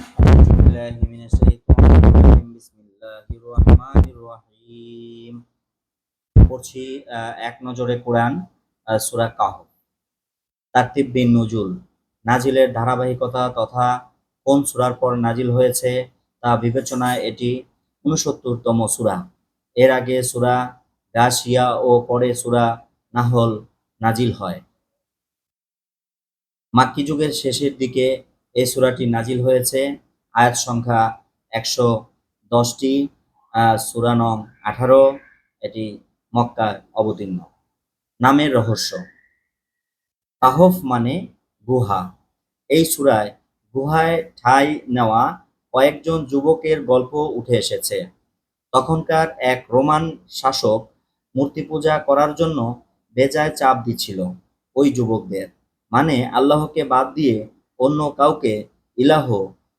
أعوذ بالله من الشيطان الرجيم بسم الله الرحمن الرحيم পড়ছি আহ, এক নজরে কোরআন আহ, সূরা কাহফ তারতিব বিন নজুল নাজিলের ধারাবাহিকতা তথা কোন সূরার পর নাজিল হয়েছে তা বিবেচনায় এটি উনসত্তরতম সূরা এর আগে সূরা গাশিয়া ও পরে সূরা নাহল নাজিল হয় মাক্কি যুগের শেষের দিকে এই সূরাটি নাজিল হয়েছে। আয়াত সংখ্যা একশো দশটি সূরা নং আঠারো। এটি মক্কায় অবতীর্ণ। নামের রহস্য। তাহফ মানে গুহা। এই সূরায় গুহায় ঠাঁই নেওয়া কয়েকজন যুবকের গল্প উঠে এসেছে। তখনকার এক রোমান শাসক মূর্তি পূজা করার জন্য বেজায় চাপ দিচ্ছিল ওই যুবকদের। মানে আল্লাহকে বাদ দিয়ে অন্য কাউকে ইলাহ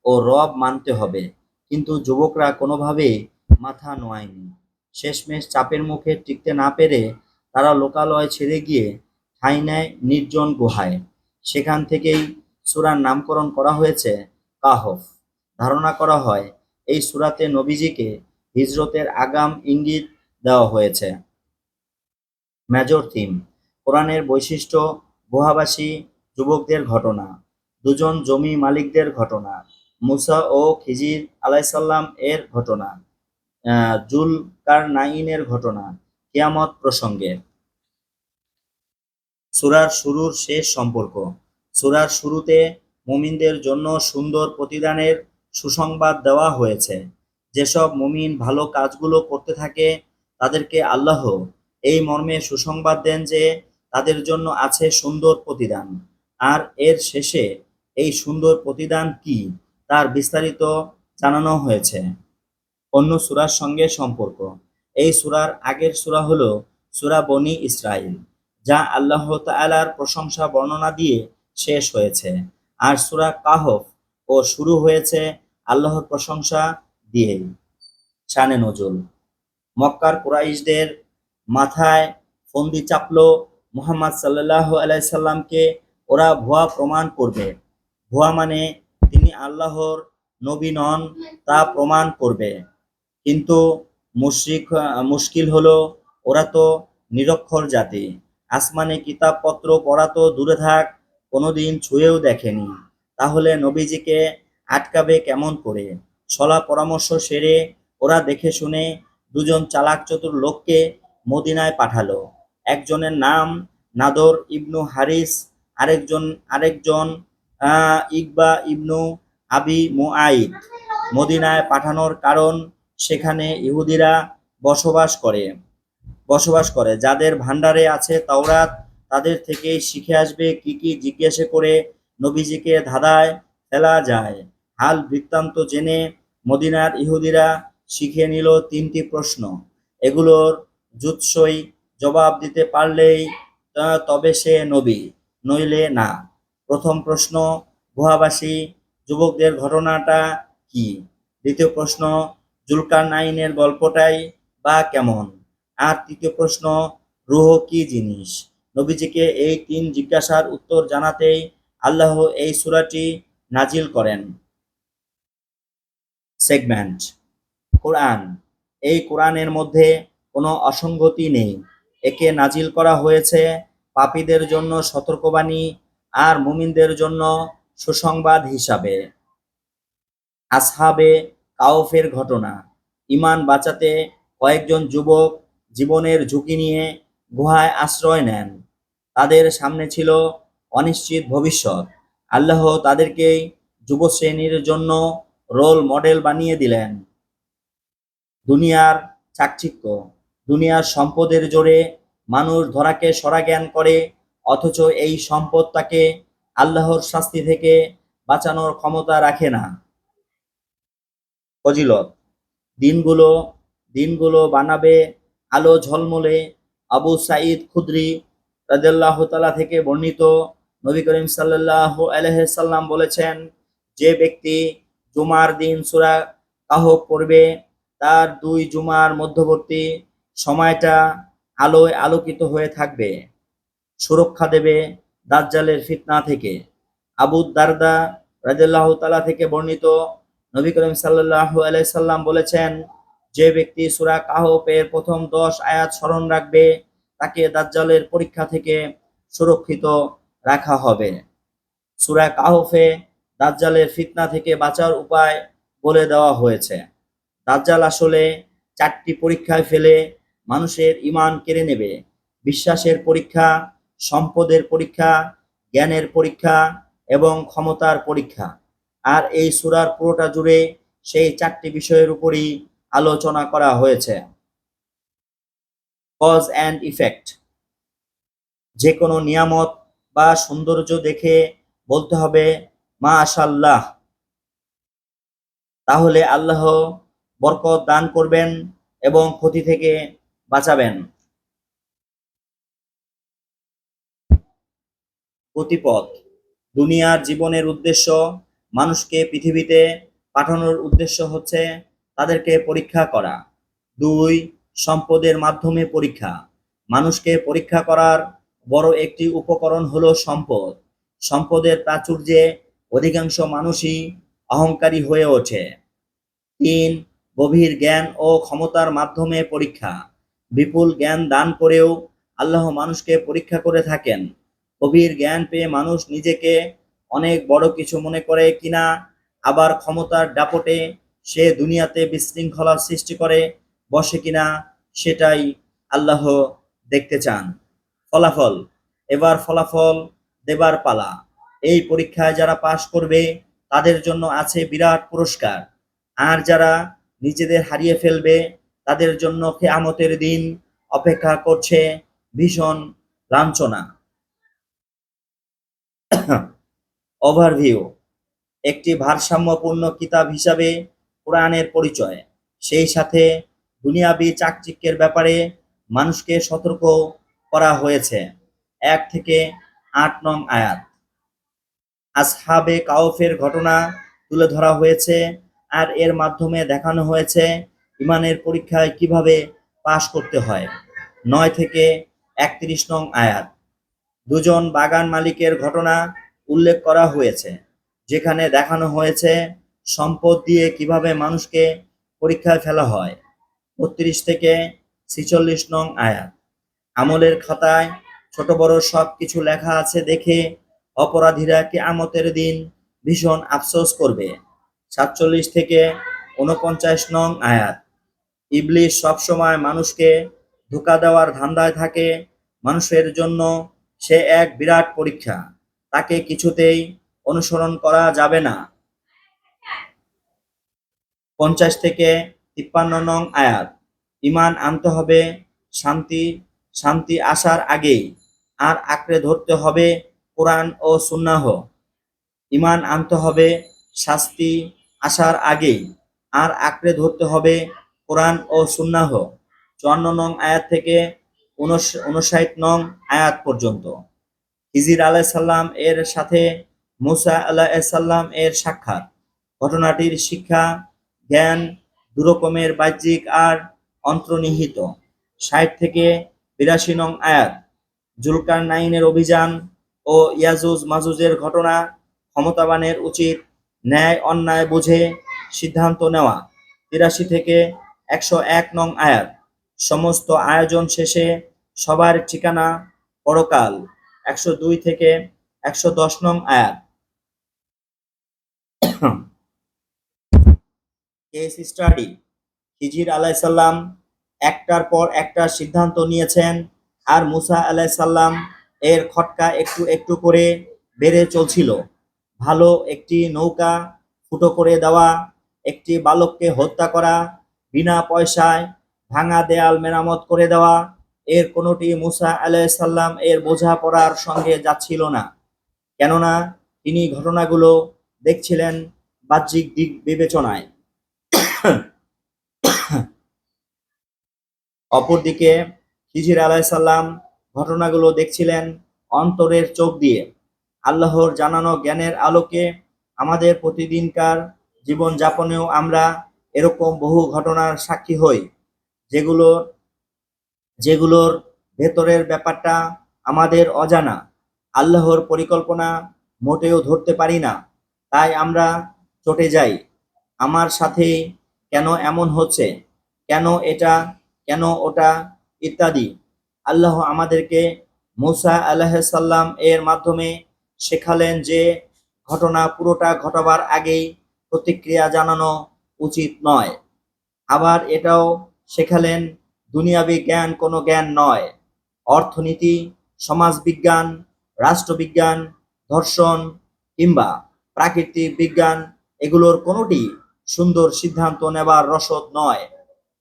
ও রব মানতে হবে। কিন্তু যুবকরা কোনোভাবেই মাথা নোয়ায়নি। শেষমেশ চাপের মুখে টিকতে না পেরে তারা লোকালয় ছেড়ে গিয়ে ঠাঁই নেয় নির্জন গুহায়। সেখান থেকেই সুরার নামকরণ করা হয়েছে কাহফ। ধারণা করা হয়, এই সুরাতে নবীজিকে হিজরতের আগাম ইঙ্গিত দেওয়া হয়েছে। মেজর থিম, কোরআনের বৈশিষ্ট্য, গুহাবাসী, যুবকদের ঘটনা। দুজন জমি মালিকদের ঘটনা মুসা ও খিজির আলাইসাল্লাম এর ঘটনা আহ, জুল কার নাইনের ঘটনা কিয়ামত প্রসঙ্গে। সুরার শুরুর শেষ সম্পর্ক। সুরার শুরুতে মুমিনদের জন্য সুন্দর প্রতিদানের সুসংবাদ দেওয়া হয়েছে। যেসব মুমিন ভালো কাজগুলো করতে থাকে তাদেরকে আল্লাহ এই মর্মে সুসংবাদ দেন যে তাদের জন্য আছে সুন্দর প্রতিদান। আর এর শেষে এই সুন্দর প্রতিদান কি তার বিস্তারিত জানানো হয়েছে। অন্য সূরার সঙ্গে সম্পর্ক। এই সূরার আগের সূরা হলো সুরা বনি ইসরাইল যা আল্লাহ তাআলার প্রশংসা বর্ণনা দিয়ে শেষ হয়েছে। আর সুরা কাহফ ও শুরু হয়েছে আল্লাহর প্রশংসা দিয়েই। শানে নজুল। মক্কার কুরাইশদের মাথায় ফন্দি চাপলো মোহাম্মদ সাল্লাহ আলাইসাল্লামকে ওরা ভুয়া প্রমাণ করবে। ভুয়া মানে তিনি আল্লাহর নবী নন তা প্রমাণ করবে। কিন্তু মুশরিক, মুশকিল হলো ওরা তো নিরক্ষর জাতি। আসমানে কিতাবপত্র পড়া তো দূরে থাক, কোনোদিন ছুঁয়েও দেখেনি। তাহলে নবীজিকে আটকাবে কেমন করে? সলা পরামর্শ সেরে ওরা দেখে শুনে দুজন চালাক চতুর লোককে মদিনায় পাঠালো। একজনের নাম নাদর ইবনু হারিস, আরেকজন আরেকজন ইকবা ইবনু আবি মুআইদ মদিনায় পাঠানোর কারণ সেখানে ইহুদিরা বসবাস করে। বসবাস করে। যাদের ভান্ডারে আছে তাওরাত, তাদের থেকেই শিখে আসবে কি কি জিজ্ঞাসা করে নবীজিকে ধাঁধায় ফেলা যায়। হাল বৃত্তান্ত জেনে মদিনার ইহুদিরা শিখে নিল তিনটি প্রশ্ন। এগুলোর জুৎসই জবাব দিতে পারলেই তবে সে নবী, নইলে না। প্রথম প্রশ্ন, গুহাবাসী, যুবকদের ঘটনাটা কি? দ্বিতীয় প্রশ্ন জুলকার নাইনের গল্পটাই বা কেমন? আর তৃতীয় প্রশ্ন, রুহ কি জিনিস? নবীজিকে এই তিন জিজ্ঞাসার উত্তর জানাতেই আল্লাহ এই সূরাটি নাজিল করেন। সেগমেন্ট, কোরআন। এই কোরআনের মধ্যে কোনো অসঙ্গতি নেই। একে নাজিল করা হয়েছে পাপীদের জন্য সতর্কবাণী আর মুমিনদের জন্য সুসংবাদ হিসাবে। আসহাবে কাউফের ঘটনা। ইমান বাঁচাতে কয়েকজন যুবক জীবনের ঝুঁকি নিয়ে গুহায় আশ্রয় নেন। তাদের সামনে ছিল অনিশ্চিত ভবিষ্যৎ। আল্লাহ তাদেরকেই যুব শ্রেণির জন্য রোল মডেল বানিয়ে দিলেন। দুনিয়ার চাকচিক্য। দুনিয়ার সম্পদের জোরে মানুষ ধরাকে সরা জ্ঞান করে অথচ এই সম্পদ তাকে আল্লাহর শাস্তি থেকে বাঁচানোর ক্ষমতা রাখে না। ফজিলত, দিনগুলো দিনগুলো বানাবে আলো ঝলমলে আবু সাঈদ খুদরি রাদিয়াল্লাহু তাআলা থেকে বর্ণিত। নবী করিম সাল্লাল্লাহু আলাইহি সাল্লাম বলেছেন, যে ব্যক্তি জুমার দিন সুরা কাহফ পড়বে, তার দুই জুমার মধ্যবর্তী সময়টা আলোয় আলোকিত হয়ে থাকবে। সুরক্ষা দেবে দাজ্জালের ফিতনা থেকে। আবু দারদা রাদিয়াল্লাহু তাআলা থেকে বর্ণিত নবী করিম সাল্লাল্লাহু আলাইহি সাল্লাম বলেছেন, যে ব্যক্তি সূরা কাহফের প্রথম 10 আয়াত স্মরণ রাখবে, তাকে দাজ্জালের পরীক্ষা থেকে সুরক্ষিত রাখা হবে। সূরা কাহফে দাজ্জালের ফিতনা থেকে বাঁচার উপায় বলে দেওয়া হয়েছে। দাজ্জাল আসলে চারটি পরীক্ষায় ফেলে মানুষের ইমান কেড়ে নেবে। বিশ্বাসের পরীক্ষা সম্পদের পরীক্ষা, জ্ঞানের পরীক্ষা এবং ক্ষমতার পরীক্ষা। আর এই সুরার পুরোটা জুড়ে সেই চারটি বিষয়ের উপরই আলোচনা করা হয়েছে। Cause and effect. যে কোনো নিয়ামত বা সৌন্দর্য দেখে বলতে হবে মা আশাল্লাহ তাহলে আল্লাহ বরকত দান করবেন এবং ক্ষতি থেকে বাঁচাবেন। গতিপথ দুনিয়ার জীবনের উদ্দেশ্য মানুষকে পৃথিবীতে পাঠানোর উদ্দেশ্য হচ্ছে তাদেরকে পরীক্ষা করা। দুই, সম্পদের মাধ্যমে পরীক্ষা। মানুষকে পরীক্ষা করার বড় একটি উপকরণ হলো সম্পদ। সম্পদের প্রাচুর্যে অধিকাংশ মানুষই অহংকারী হয়ে ওঠে। তিন, গভীর জ্ঞান ও ক্ষমতার মাধ্যমে পরীক্ষা। বিপুল জ্ঞান দান করেও আল্লাহ মানুষকে পরীক্ষা করে থাকেন। গভীর জ্ঞান পেয়ে মানুষ নিজেকে অনেক বড় কিছু মনে করে কিনা, আবার ক্ষমতার দাপটে সে দুনিয়াতে বিশৃঙ্খলার সৃষ্টি করে, বসে কিনা সেটাই আল্লাহ দেখতে চান। ফলাফল, এবার ফলাফল দেবার পালা। এই পরীক্ষায় যারা পাশ করবে, তাদের জন্য আছে বিরাট পুরস্কার। আর যারা নিজেদের হারিয়ে ফেলবে, তাদের জন্য কেয়ামতের দিন অপেক্ষা করছে ভীষণ লাঞ্ছনা। ওভারভিউ একটি ভারসাম্যপূর্ণ কিতাব হিসাবে কোরআনের পরিচয়। সেই সাথে দুনিয়াবি চাকচিক্যের ব্যাপারে মানুষকে সতর্ক করা হয়েছে। এক থেকে আট নং আয়াত। আসহাবে কাউফের ঘটনা তুলে ধরা হয়েছে আর এর মাধ্যমে দেখানো হয়েছে ইমানের পরীক্ষায় কীভাবে পাশ করতে হয়। নয় থেকে একত্রিশ নং আয়াত। দুজন বাগান মালিকের ঘটনা উল্লেখ করা হয়েছে, যেখানে দেখানো হয়েছে সম্পদ দিয়ে কীভাবে মানুষকে পরীক্ষায় ফেলা হয়। বত্রিশ থেকে ছিচল্লিশ নং আয়াত। আমলের খাতায় ছোট বড় সব কিছু লেখা আছে দেখে অপরাধীরা আমতের দিন ভীষণ আফসোস করবে। সাতচল্লিশ থেকে উনপঞ্চাশ নং আয়াত। ইবলিশ সবসময় মানুষকে ধোকা দেওয়ার ধান্দায় থাকে, মানুষের জন্য সে এক বিরাট পরীক্ষা। তাকে কিছুতেই অনুসরণ করা যাবে না। পঞ্চাশ থেকে তিপ্পান্ন নং আয়াত। ইমান আনতে হবে, শান্তি শান্তি আসার আগেই। আর আঁকড়ে ধরতে হবে কোরআন ও সুন্নাহ। ইমান আনতে হবে, শাস্তি আসার আগেই। আর আঁকড়ে ধরতে হবে কোরআন ও সুন্নাহ। চুয়ান্ন নং আয়াত থেকে উনষাট নং আয়াত পর্যন্ত। হিজির আলাহ সাল্লাম এর সাথে মুসা আল্লাহ সাল্লাম এর সাক্ষাৎ। ঘটনাটির শিক্ষা, জ্ঞান, দুরকমের বাহ্যিক আর অন্তর্নিহিত। ষাট থেকে বিরাশি নং আয়াত। জুলকার নাইনের অভিযান ও ইয়াজুজ মাজুজের ঘটনা ক্ষমতাবানের উচিত ন্যায় অন্যায় বুঝে সিদ্ধান্ত নেওয়া। তিরাশি থেকে একশো এক নং আয়াত। সমস্ত আয়োজন শেষে সবার ঠিকানা পরকাল, একশো দুই থেকে একশো দশ নং আয়াত। কেস স্টাডি হিজির আলাইসাল্লাম একটার পর একটা সিদ্ধান্ত নিয়েছেন আর মুসা আলাইসাল্লাম এর খটকা একটু একটু করে বেড়ে চলছিল। ভালো একটি নৌকা ফুটো করে দেওয়া, একটি বালককে হত্যা করা, বিনা পয়সায় ভাঙা দেয়াল মেরামত করে দেওয়া এর কোনোটি মুসা আলাইসাল্লাম এর বোঝা পড়ার সঙ্গে যাচ্ছিল না। কেননা তিনি ঘটনাগুলো দেখছিলেন বাহ্যিক দিক বিবেচনায়। অপরদিকে হিজির আলাইসাল্লাম ঘটনাগুলো দেখছিলেন অন্তরের চোখ দিয়ে। আল্লাহর জানানো জ্ঞানের আলোকে আমাদের প্রতিদিনকার জীবন যাপনেও আমরা এরকম বহু ঘটনার সাক্ষী হই, যেগুলোর যেগুলোর ভেতরের ব্যাপারটা আমাদের অজানা, আল্লাহর পরিকল্পনা মোটেও ধরতে পারি না। তাই আমরা চটে যাই। আমার সাথে কেন এমন হচ্ছে? কেন এটা? কেন ওটা? ইত্যাদি। আল্লাহ আমাদেরকে মুসা আলাহিসাল্লাম এর মাধ্যমে শেখালেন যে ঘটনা পুরোটা ঘটাবার আগেই প্রতিক্রিয়া জানানো উচিত নয়। আবার এটাও শেখালেন দুনিয়াবি জ্ঞান কোনো জ্ঞান নয়। অর্থনীতি, সমাজবিজ্ঞান, রাষ্ট্রবিজ্ঞান, ধর্ষণ কিংবা প্রাকৃতিক বিজ্ঞান, এগুলোর কোনোটি সুন্দর সিদ্ধান্ত নেবার রসদ নয়।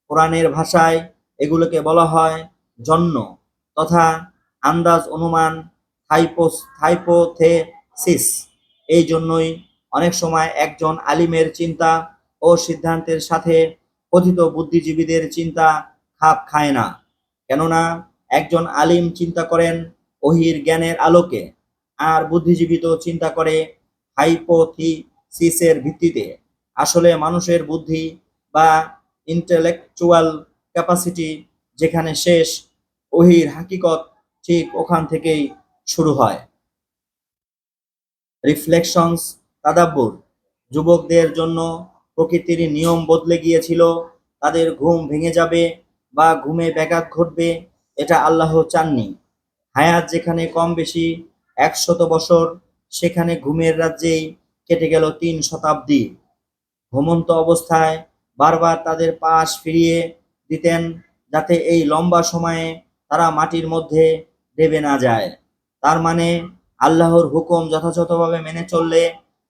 কোরআনের ভাষায় এগুলোকে বলা হয় জন্য তথা আন্দাজ অনুমান থাইপোস থাইপোথেসিস এই জন্যই অনেক সময় একজন আলিমের চিন্তা ও সিদ্ধান্তের সাথে কথিত বুদ্ধিজীবীদের চিন্তা খাপ খায় না। কেননা একজন আলিম চিন্তা করেন ওহির জ্ঞানের আলোকে, আর বুদ্ধিজীবী তো চিন্তা করে হাইপোথিসিসের ভিত্তিতে। আসলে মানুষের বুদ্ধি বা ইন্টেলেকচুয়াল ক্যাপাসিটি যেখানে শেষ ওহির হাকিকত ঠিক ওখান থেকেই শুরু হয়। রিফ্লেকশনস তাদাব্বুর যুবকদের জন্য প্রকৃতির নিয়ম বদলে গিয়েছিল, তাদের ঘুম ভেঙে যাবে বা ঘুমে ব্যাঘাত ঘটবে, এটা আল্লাহ চাননি। হায়াত যেখানে কম বেশি একশত বছর, সেখানে ঘুমের রাজ্যেই কেটে গেল তিন শতাব্দী। ঘুমন্ত অবস্থায় বারবার তাদের পাশ ফিরিয়ে দিতেন যাতে এই লম্বা সময়ে তারা মাটির মধ্যে দেবে না যায়। তার মানে আল্লাহর হুকুম যথাযথভাবে মেনে চললে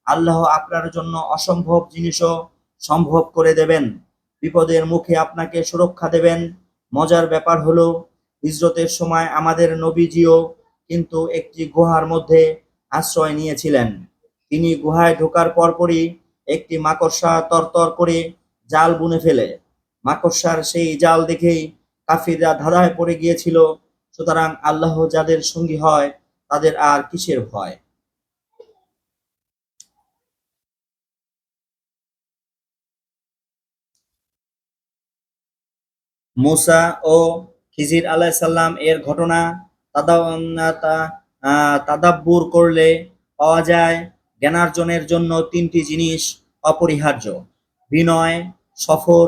আল্লাহ আপনার জন্য অসম্ভব জিনিসও সম্ভব করে দেবেন। বিপদের মুখে আপনাকে সুরক্ষা দেবেন। মজার ব্যাপার হলো, হিজরতের সময় আমাদের নবীজিও কিন্তু একটি গুহার মধ্যে আশ্রয় নিয়েছিলেন। তিনি গুহায় ঢোকার পরপরই একটি মাকড়সা তরতর করে জাল বুনে ফেলে। মাকড়সার সেই জাল দেখেই কাফিররা ধাঁধায় পড়ে গিয়েছিল, সুতরাং আল্লাহ যাদের সঙ্গী হয়, তাদের আর কিসের ভয়? মুসা ও খিজির আলাইসাল্লাম এর ঘটনা তাদাব্বুর করলে পাওয়া যায়। জ্ঞানার্জনের জন্য তিনটি জিনিস অপরিহার্য। বিনয়, সফর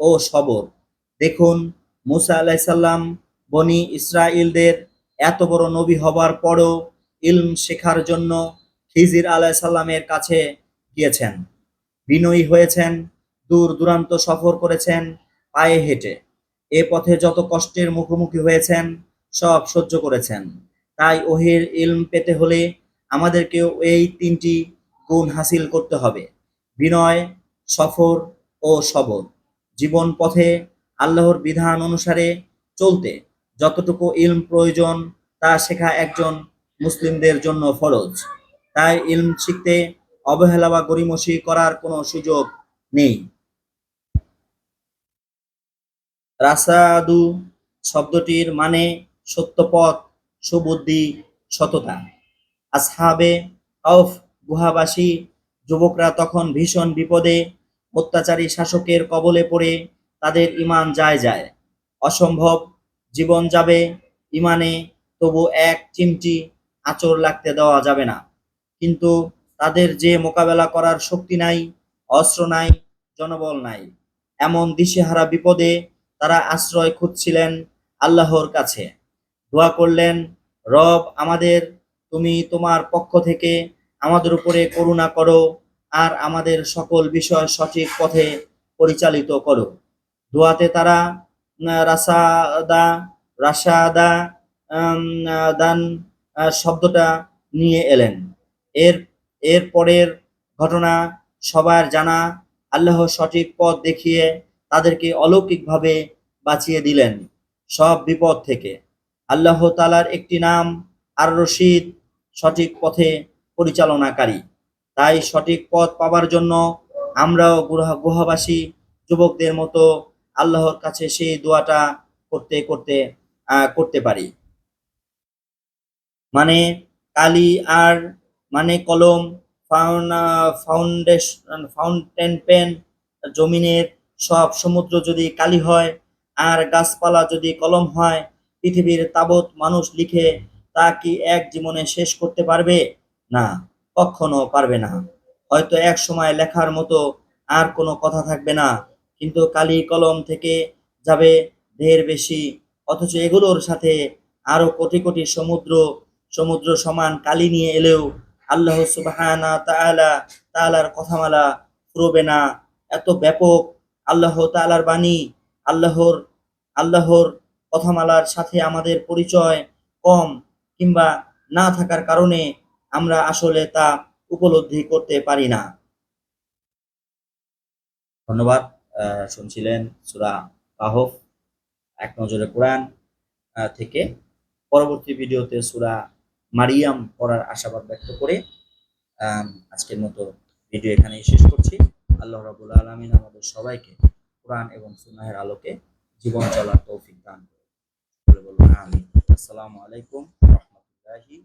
ও সবর। দেখুন, মুসা আলাইসাল্লাম বনি ইসরাইলদের এত বড় নবী হবার পরও ইলম শেখার জন্য খিজির আলাইসাল্লামের কাছে গিয়েছেন। বিনয়ী হয়েছেন দূর দূরান্ত সফর করেছেন, পায়ে হেঁটে। এ পথে যত কষ্টের মুখোমুখি হয়েছেন, সব সহ্য করেছেন। তাই ওহির ইলম পেতে হলে আমাদেরকেও এই তিনটি গুণ হাসিল করতে হবে। বিনয়, সফর ও সবর। জীবন পথে আল্লাহর বিধান অনুসারে চলতে যতটুকু ইলম প্রয়োজন, তা শেখা একজন মুসলিমদের জন্য ফরজ। তাই ইলম শিখতে অবহেলা বা গরিমসি করার কোনো সুযোগ নেই। রাসাদু শব্দটির মানে সত্যপথ, সুবুদ্ধি, সততা। আসহাবে অফ গুহাবাসী যুবকরা তখন ভীষণ বিপদে, অত্যাচারী শাসকের কবলে পড়ে তাদের ইমান যায় যায়। অসম্ভব জীবন যাবে ইমানে তবু এক চিমটি আঁচড় লাগতে দেওয়া যাবে না। কিন্তু তাদের যে মোকাবেলা করার শক্তি নাই, অস্ত্র নাই, জনবল নাই, এমন দিশেহারা বিপদে তারা আশ্রয় খুঁজছিলেন আল্লাহর কাছে। দোয়া করলেন, রব আমাদের, তুমি তোমার পক্ষ থেকে আমাদের উপরে করুণা করো আর আমাদের সকল বিষয় সঠিক পথে পরিচালিত করো। দোয়াতে তারা রাসাদা রাসাদা দান শব্দটা নিয়ে এলেন। এর এর পরের ঘটনা সবার জানা। আল্লাহ সঠিক পথ দেখিয়ে তাদেরকে অলৌকিকভাবে বাঁচিয়ে দিলেন সব বিপদ থেকে। আল্লাহ তালার একটি নাম আর রশিদ সঠিক পথে পরিচালনাকারী। তাই সঠিক পথ পাবার জন্য আমরাও গুহা, গুহাবাসী যুবকদের মতো আল্লাহর কাছে সেই দোয়াটা করতে করতে করতে পারি। মানে কালি আর মানে কলম ফাউন্ডেশন ফাউন্টেন পেন, জমিনের সব সমুদ্র যদি কালি হয় আর গাছপালা যদি কলম হয়, পৃথিবীর তাবৎ মানুষ লিখে তা কি এক জীবনে শেষ করতে পারবে? না, কখনো পারবে না। হয়তো এক সময় লেখার মতো আর কোনো কথা থাকবে না, কিন্তু কালি কলম থেকে যাবে ঢের বেশি। অথচ এগুলোর সাথে আরও কোটি কোটি সমুদ্র সমুদ্র সমান কালি নিয়ে এলেও আল্লাহ সুবহানা তাআলা তাআলার কথামালা ফুরবে না। এত ব্যাপক আল্লাহ তাআলার বাণী, আল্লাহর আল্লাহর কথামালার সাথে আমাদের পরিচয় কম কিংবা না থাকার কারণে আমরা আসলে তা উপলব্ধি করতে পারি না। ধন্যবাদ। শুনছিলেন সুরা কাহফ, এক নজরে কোরআন থেকে পরবর্তী ভিডিওতে সুরা মারিয়াম পড়ার আশাবাদ ব্যক্ত করে আজকের মতো ভিডিও এখানেই শেষ করছি। আল্লাহ রাবুল আলমিন আমাদের সবাইকে কোরআন এবং সুনাহের আলোকে জীবন চলার তৌফিক দান করে বলে বলব আমি আসসালামু আলাইকুম রহমতুল্লাহি